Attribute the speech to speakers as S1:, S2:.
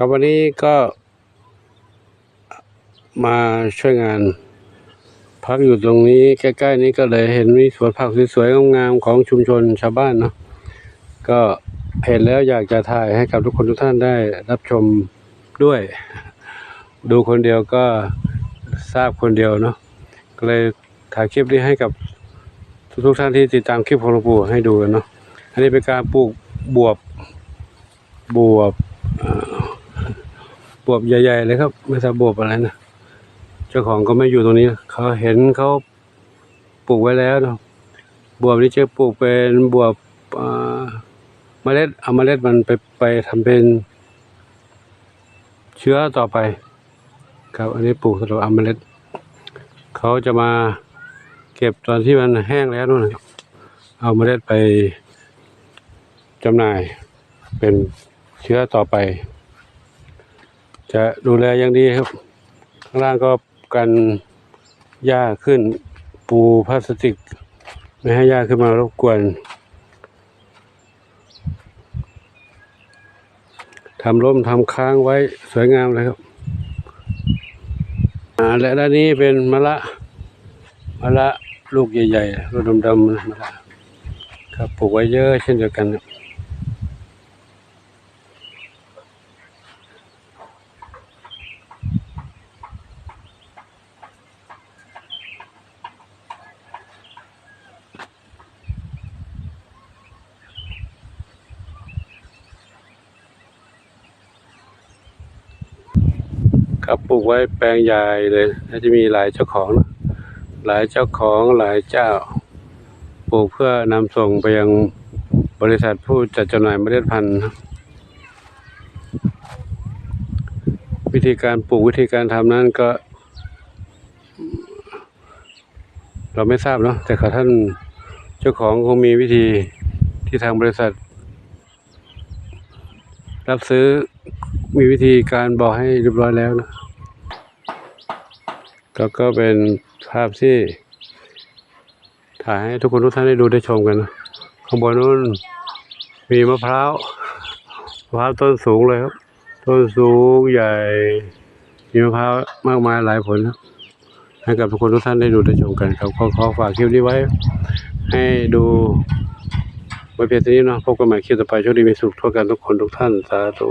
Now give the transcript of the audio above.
S1: ครับวันนี้ก็มาช่วยงาน พักอยู่ตรงนี้ใกล้ๆนี้ก็เลยเห็นมีสวนผักสวยๆงามๆของชุมชนชาวบ้านเนาะก็เห็นแล้วอยากจะถ่ายให้กับทุกคนทุกท่านได้รับชมด้วย ดูคนเดียวก็ทราบคนเดียวเนาะก็เลยถ่ายคลิปนี้ให้กับทุกๆท่านที่ติดตามคลิปของหลวงปู่ให้ดูกันเนาะอันนี้เป็นการปลูกบวบบวบ บวบใหญ่ๆเลยครับ ไม่ทราบบวบอะไรนะเจ้าของก็ไม่อยู่ตรงนี้เขาเห็นเขาปลูกไว้แล้วนะบวบนี้จะปลูกเป็นบวบเมล็ดเอาเมล็ดมันไปไปทำเป็นเชื้อต่อไป ครับอันนี้ปลูกสำหรับเอาเมล็ดเขาจะมาเก็บตอนที่มันแห้งแล้วนู่นนะเอาเมล็ดไปจำหน่ายเป็นเชื้อต่อไป จะดูแลอย่างดีครับ ข้างล่างก็กันหญ้าขึ้นปูพลาสติก ไม่ให้หญ้าขึ้นมารบกวนทำร่มทำค้างไว้สวยงามเลยครับและด้านนี้เป็นมะละมะละลูกใหญ่ๆลูกดำๆนะมะละครับปลูกไว้เยอะเช่นเดียวกันครับ ครับปลูกไว้แปลงใหญ่เลยน่าจะมีหลายเจ้าของนะหลายเจ้าของหลายเจ้า ปลูกเพื่อนำส่งไปยังบริษัทผู้จัดจำหน่ายเมล็ดพันธุ์วิธีการปลูกวิธีการทำนั้นก็ เราไม่ทราบเนาะแต่เขาท่านเจ้าของคงมีวิธีที่ทางบริษัท รับซื้อ มีวิธีการบอกให้เรียบร้อยแล้วนะก็ก็เป็นภาพที่ ถ่ายให้ทุกคนทุกท่านได้ดูได้ชมกันนะข้างบนนู้นมีมะพร้าวมะพร้าวต้นสูงเลยครับ ต้นสูงใหญ่มีมะพร้าวมากมายหลายผลครับให้กับทุกคนทุกท่านได้ดูได้ชมกันครับขอขอฝากคลิปนี้ไว้ ให้ดูไว้เพียงเท่านี้เนาะพบกันใหม่คลิปต่อไปโชคดีมีสุขทั่วกันทุกคนทุกท่านสาธุ